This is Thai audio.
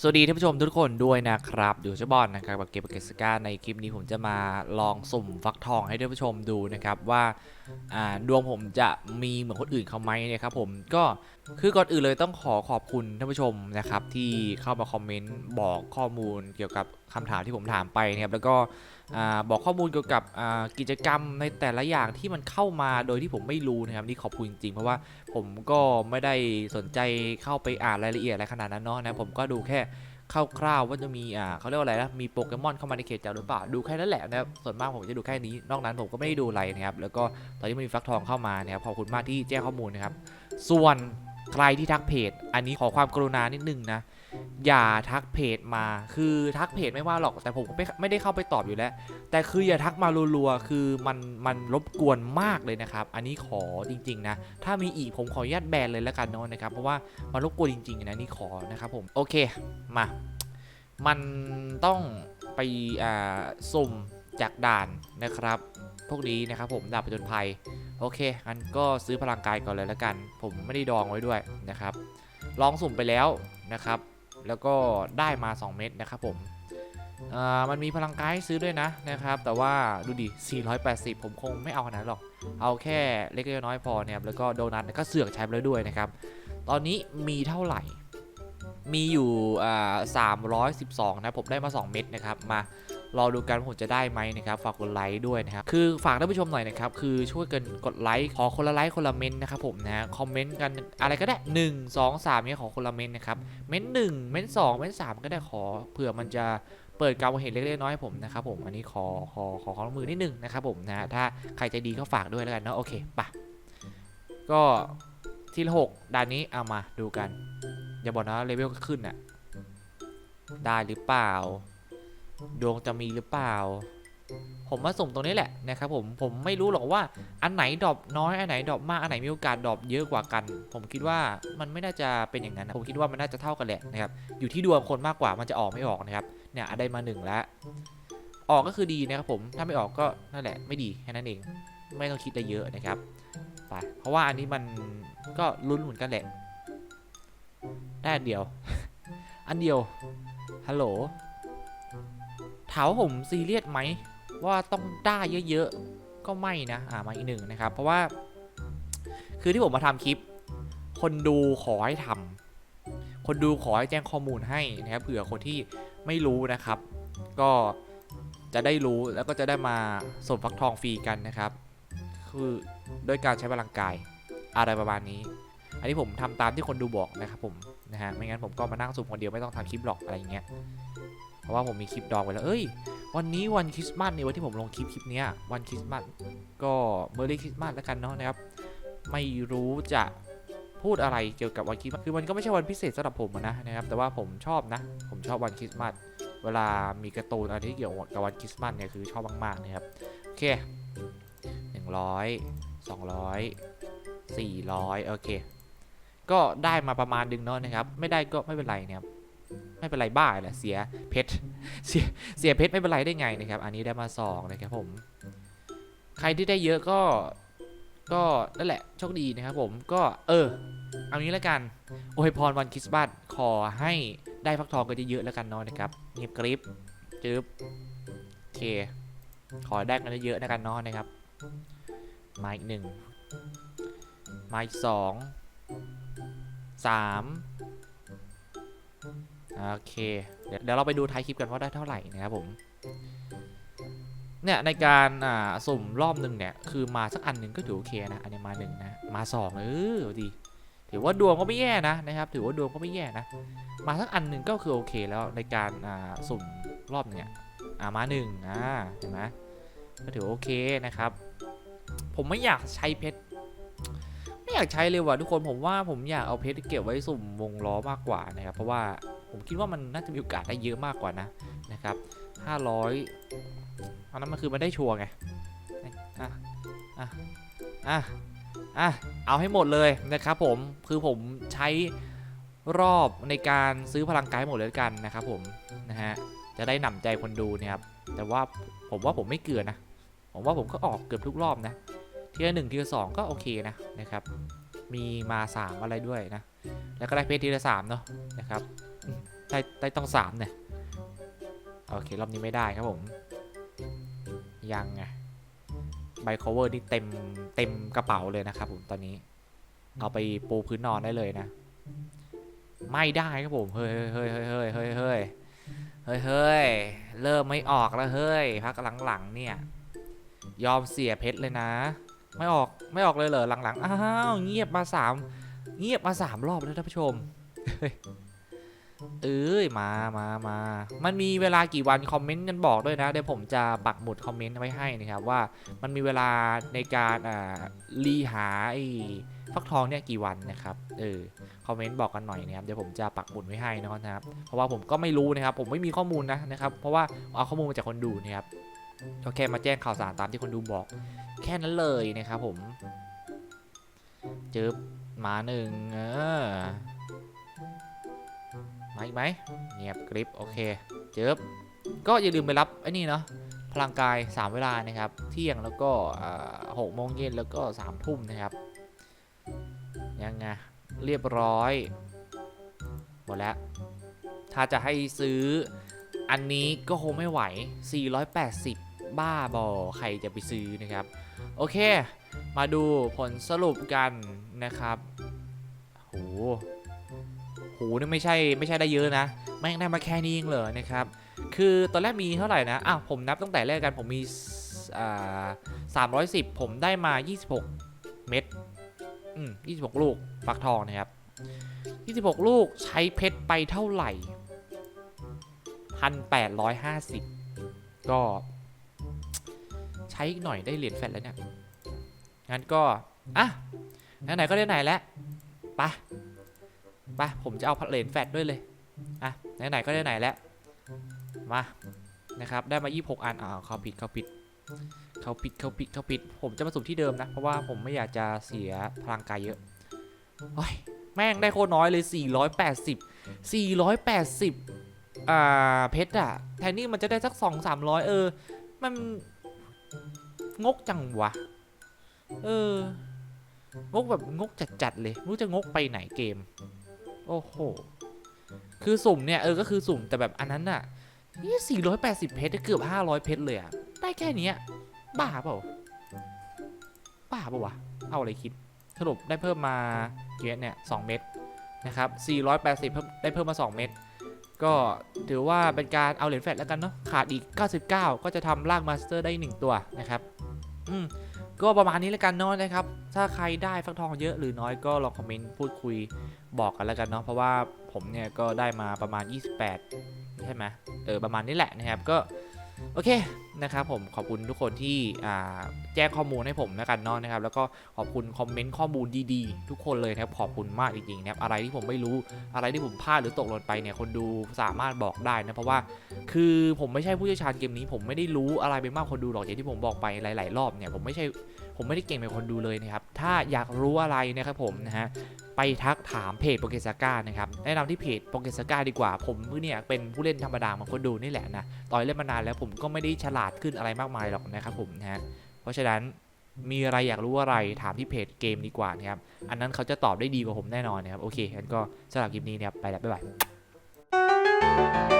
สวัสดีท่านผู้ชมทุกคนด้วยนะครับอยู่เจ้าบอลนะครับกับเกมเกสกาในคลิปนี้ผมจะมาลองสุ่มฟักทองให้ท่านผู้ชมดูนะครับว่าอ่าดวงผมจะมีเหมือนคนอื่นเขาไหมนะครับผมก็คือก่อนอื่นเลยต้องขอขอบคุณท่านผู้ชมนะครับที่เข้ามาคอมเมนต์บอกข้อมูลเกี่ยวกับ คำถามที่ผมถามไปนะครับแล้วก็บอกข้อมูลเกี่ยวกับกิจกรรมในแต่ละอย่างที่มันเข้ามาโดยที่ผมไม่รู้นะครับนี่ขอบคุณจริงๆเพราะว่าผมก็ไม่ได้สนใจเข้าไปอ่านรายละเอียดอะไรขนาดนั้นเนาะนะผมก็ดูแค่คร่าวๆว่าจะมีอ่าเขาเรียกว่าอะไรนะมีโปเกมอนเข้ามาในเขตจักรหรือเปล่าดูแค่นั้นแหละนะครับส่วนมากผมจะดูแค่นี้นอกนั้นผมก็ไม่ได้ดูอะไรนะครับแล้วก็ตอนนี้มันมีฟักทองเข้ามานะครับขอบคุณมากที่แจ้งข้อมูลนะครับ ส่วนใครที่ทักเพจ อันนี้ขอความกรุณานิดนึงนะ อย่าทักเพจมา คือทักเพจไม่ว่าหรอก แต่ผมก็ไม่ไม่ได้เข้าไปตอบอยู่แล้ว แต่คืออย่าทักมารัวๆ คือมันมันรบกวนมากเลยนะครับ อันนี้ขอจริง ๆ นะ ถ้ามีอีกผมขออนุญาตแบนเลยแล้วกันเนาะนะครับ เพราะว่ามันรบกวนจริง ๆ นะนี่ขอนะครับผม โอเค มา มันต้องไปอ่าสุ่มจากด่านนะครับ พวกนี้นะครับผมดาบผจญภัย โอเค งั้นก็ซื้อพลังกายก่อนเลยแล้วกัน ผมไม่ได้ดองไว้ด้วยนะครับ ลองสุ่มไปแล้วนะครับ แล้วก็ได้มา 2 เม็ดนะครับผมมันมีพลังกายซื้อด้วยนะนะครับ แต่ว่าดูดิ 480 ผมคงไม่เอาขนาดหรอก เอาแค่เล็กๆน้อยๆพอเนี่ยแล้วก็โดนัทก็เสือกใช้ไปแล้วด้วยนะครับ ตอนนี้มีเท่าไหร่ มีอยู่ 312 นะ ผมได้มา 2 เม็ดนะครับ มา รอดูกันว่าผมจะได้ไหมนะครับฝากกดไลค์ด้วยนะครับคือฝากท่านผู้ชมหน่อยนะครับคือช่วยกันกดไลค์ขอคนละไลค์คนละเมนต์นะครับผมนะคอมเมนต์กันอะไรก็ได้ 1 2 3เนี่ยขอคนละเมนต์นะครับเมนต์หนึ่งเมนต์สองเมนต์สามก็ได้ขอเผื่อมันจะเปิดการมองเห็นเล็กๆน้อยๆผมนะครับผมอันนี้ขอขอขอความร่วมมือนิดนึงนะครับผมนะถ้าใครใจดีก็ฝากด้วยแล้วกันเนาะโอเคปะก็ที่หกด่านนี้เอามาดูกัน อย่าบอกนะเลเวลก็ขึ้นน่ะได้หรือเปล่า ดวงจะมีหรือเปล่า ผมมาสุ่มตรงนี้แหละนะครับผมผมไม่รู้หรอกว่าอันไหนดรอปน้อยอันไหนดรอปมากอันไหนมีโอกาสดรอปเยอะกว่ากัน ผมคิดว่ามันไม่น่าจะเป็นอย่างนั้นนะผมคิดว่ามันน่าจะเท่ากันแหละนะครับอยู่ที่ดวงคนมากกว่ามันจะออกไม่ออกนะครับเนี่ยได้มาหนึ่งแล้วออกก็คือดีนะครับผมถ้าไม่ออกก็นั่นแหละไม่ดีแค่นั้นเองไม่ต้องคิดอะไรเยอะนะครับไปเพราะว่าอันนี้มันก็ลุ้นเหมือนกันแหละได้อันเดียว อันเดียวฮัลโหล ถามว่าผมซีเรียสไหมว่าต้องได้เยอะๆ ก็ไม่นะ อ่ามาอีกหนึ่งนะครับ เพราะว่า คือที่ผมมาทำคลิป คนดูขอให้ทำคนดูขอให้แจ้งข้อมูลให้นะครับ เผื่อคนที่ไม่รู้นะครับ ก็จะได้รู้แล้วก็จะได้มาสมฟักทองฟรีกันนะครับ คือโดยการใช้พลังกายอะไรประมาณนี้ อันนี้ผมทำตามที่คนดูบอกนะครับผมนะฮะ ไม่งั้นผมก็มานั่งสุ่มคนเดียวไม่ต้องทำคลิปหรอกอะไรอย่างเงี้ย ราะว่าผมมีคลิปดองไว้แล้ว เอ้ย วันนี้วันคริสต์มาสเนี่ยวันที่ผมลงคลิปคลิปเนี้ยวันคริสต์มาสก็เมอร์รี่คริสต์มาสแล้วกันเนาะนะครับ ไม่รู้จะพูดอะไรเกี่ยวกับวันคริสต์มาส คือมันก็ไม่ใช่วันพิเศษสำหรับผมนะนะครับ แต่ว่าผมชอบนะ ผมชอบวันคริสต์มาส เวลามีการ์ตูนอะไรที่เกี่ยวกับวันคริสต์มาสเนี่ยคือชอบมากๆนะครับ โอเคหนึ่งร้อยสองร้อยสี่ร้อยโอเค ก็ได้มาประมาณดึงเนาะนะครับ ไม่ได้ก็ไม่เป็นไรนะครับ ไม่เป็นไรบ้าแหละเสียเพชรเสียเสียเพชรไม่เป็นไรได้ไงนะครับ อันนี้ได้มาสองนะครับผม ใครที่ได้เยอะก็ก็นั่นแหละโชคดีนะครับผมก็เออ เอางี้แล้วกันโอยพรวันคริสต์มาสขอให้ได้ฟักทองกันเยอะๆแล้วกันเนาะนะครับเงียบกริบจึ๊บโอเค ขอได้กันเยอะๆแล้วกันเนาะนะครับมาอีกหนึ่งมาอีกสองสาม โอเค เดี๋ยวเราไปดูท้ายคลิปกันว่าได้เท่าไหร่นะครับผม เนี่ยในการอ่าสุ่มรอบหนึ่งเนี่ย คือมาสักอันหนึ่งก็ถือโอเคนะ อันนี้มาหนึ่งนะ มาสองเออดี ถือว่าดวงก็ไม่แย่นะนะครับ ถือว่าดวงก็ไม่แย่นะ มาสักอันหนึ่งก็คือโอเคแล้วในการอ่าสุ่มรอบเนี่ยอ่ามาหนึ่งอ่าเห็นไหมก็ถือโอเคนะครับ ผมไม่อยากใช้เพชร ไม่อยากใช้เลยว่ะทุกคนผมว่าผมอยากเอาเพชรเก็บไว้สุ่มวงล้อมากกว่านะครับ เพราะว่าผมคิดว่ามันน่าจะมีโอกาสได้เยอะมากกว่านะนะครับ500อันนั้นมันคือมันได้ชัวร์ไงอะอะอะอะเอาให้หมดเลยนะครับผมคือผมใช้รอบในการซื้อพลังกายหมดเลยกันนะครับผมนะฮะจะได้หนำใจคนดูเนี่ยครับแต่ว่าผมว่าผมไม่เกลือนะผมว่าผมก็ออกเกือบทุกรอบนะ ทีละหนึ่งทีละสองก็โอเคนะนะครับ มีมาสามอะไรด้วยนะ แล้วก็ได้เพชรทีละสามเนาะนะครับได้ได้ต้องสามเนี่ยโอเค รอบนี้ไม่ได้ครับผม ยังไงใบ cover นี่เต็มเต็มกระเป๋าเลยนะครับผมตอนนี้ เอาไปปูพื้นนอนได้เลยนะ ไม่ได้ครับผม เฮ้ยเฮ้ยเฮ้ยเฮ้ยเฮ้ยเฮ้ยเฮ้ยเฮ้ยเริ่มไม่ออกแล้วเฮ้ยพักหลังๆเนี่ย ยอมเสียเพชรเลยนะ ไม่ออกไม่ออกเลยเหรอหลังๆอ้าวเงียบมาสามเงียบมาสามรอบแล้วท่านผู้ชมเฮ้ยเอ้ยมามามามันมีเวลากี่วันคอมเมนต์กันบอกด้วยนะเดี๋ยวผมจะปักหมุดคอมเมนต์ไว้ให้นะครับว่ามันมีเวลาในการอ่ารีหาไอ้ฟักทองเนี่ยกี่วันนะครับเออคอมเมนต์บอกกันหน่อยนะครับเดี๋ยวผมจะปักหมุดไว้ให้นะครับ เพราะว่าผมก็ไม่รู้นะครับ ผมไม่มีข้อมูลนะนะครับ เพราะว่าเอาข้อมูลมาจากคนดูนะครับก็แค่มาแจ้งข่าวสารตามที่คนดูบอก แค่นั้นเลยนะครับผมเจอมาหนึ่งเออมาอีกไหมเงียบกริบโอเคเจอก็อย่าลืมไปรับไอ้นี่เนาะพลังกาย 3 เวลานะครับ เที่ยงแล้วก็หกโมงเย็นแล้วก็3ทุ่มนะครับ ยังไงเรียบร้อย หมดแล้ว ถ้าจะให้ซื้ออันนี้ก็คงไม่ไหว 480 บ้าบอ ใครจะไปซื้อนะครับ โอเค มาดูผลสรุปกันนะครับโหโหนี่ไม่ใช่ไม่ใช่ได้เยอะนะแม่งได้มาแค่นี้เองเหรอนะครับ คือตอนแรกมีเท่าไหร่นะอ้าวผมนับตั้งแต่แรกกันผมมีอ่า310ผมได้มา 26 เม็ดอืม26ลูกฟักทองนะครับ26ลูกใช้เพชรไปเท่าไหร่1,850ก็ ช้อีกหน่อยได้เหรียญแฟลตแล้วเนี่ย งั้นก็ อะ ไหนๆก็ได้ไหนแล้วไปไปผมจะเอาเหรียญแฟลตด้วยเลย อะ ไหนๆก็ได้ไหนแล้ว มา นะครับ ได้มา 26 อัน อ่าเขาผิดเขาผิดเขาผิดเขาผิดเขาผิด ผมจะมาสุ่มที่เดิมนะ เพราะว่าผมไม่อยากจะเสียพลังกายเยอะโอ้ยแม่งได้โคตรน้อยเลย 480 480 อ่า เพชรอะแทนนี่มันจะได้สัก 2 300 เออ มัน งกจังวะ เออ งกแบบงกจัดๆเลยไม่รู้จะงกไปไหนเกม โอ้โห คือสุ่มเนี่ย เออ ก็คือสุ่มแต่แบบอันนั้นน่ะนี่480เพชรเกือบ500เพชรเลยอะได้แค่นี้บ้าเปล่า บ้าเปล่าวะ เอาอะไรคิด สรุปได้เพิ่มมาเกียเนี่ย2เม็ดนะครับ480เพิ่มได้เพิ่มมา 2 เม็ด ก็ถือว่าเป็นการเอาเหรียญแฟลตแล้วกันเนาะขาดอีก 99 ก็จะทำลากมาสเตอร์ได้ 1 ตัวนะครับอืมก็ประมาณนี้แล้วกันเนาะนะครับ ถ้าใครได้ฟักทองเยอะหรือน้อยก็ลองคอมเมนต์พูดคุยบอกกันแล้วกันเนาะเพราะว่าผมเนี่ยก็ได้มาประมาณ 28 ใช่ไหมเออประมาณนี้แหละนะครับก็ โอเคนะครับผมขอบคุณทุกคนที่แจ้งข้อมูลให้ผมแล้วกันเนาะนะครับ แล้วก็ขอบคุณคอมเมนต์ข้อมูลดีๆ ทุกคนเลยนะครับขอบคุณมากจริงๆนะครับอะไรที่ผมไม่รู้อะไรที่ผมพลาดหรือตกหล่นไปเนี่ยคนดูสามารถบอกได้นะเพราะว่า คือผมไม่ใช่ผู้เชี่ยวชาญเกมนี้ ผมไม่ได้รู้อะไรไปมากคนดูหรอกอย่างที่ผมบอกไปหลาย ๆ รอบเนี่ยผมไม่ใช่ผมไม่ได้เก่งเป็นคนดูเลยนะครับถ้าอยากรู้อะไรนะครับผมนะฮะ ไปทักถามเพจโปเกสก้านะครับแนะนำที่เพจโปเกสก้าดีกว่า ผมเนี่ยเป็นผู้เล่นธรรมดาเหมือนคนดูนี่แหละนะต่อยเล่นมานานแล้วผมก็ไม่ได้ฉลาดขึ้นอะไรมากมายหรอกนะครับผมนะฮะเพราะฉะนั้นมีอะไรอยากรู้อะไรถามที่เพจเกมดีกว่านะครับ อันนั้นเขาจะตอบได้ดีกว่าผมแน่นอนนะครับ โอเคงั้นก็สำหรับคลิปนี้นะครับไปแล้วบ๊ายบาย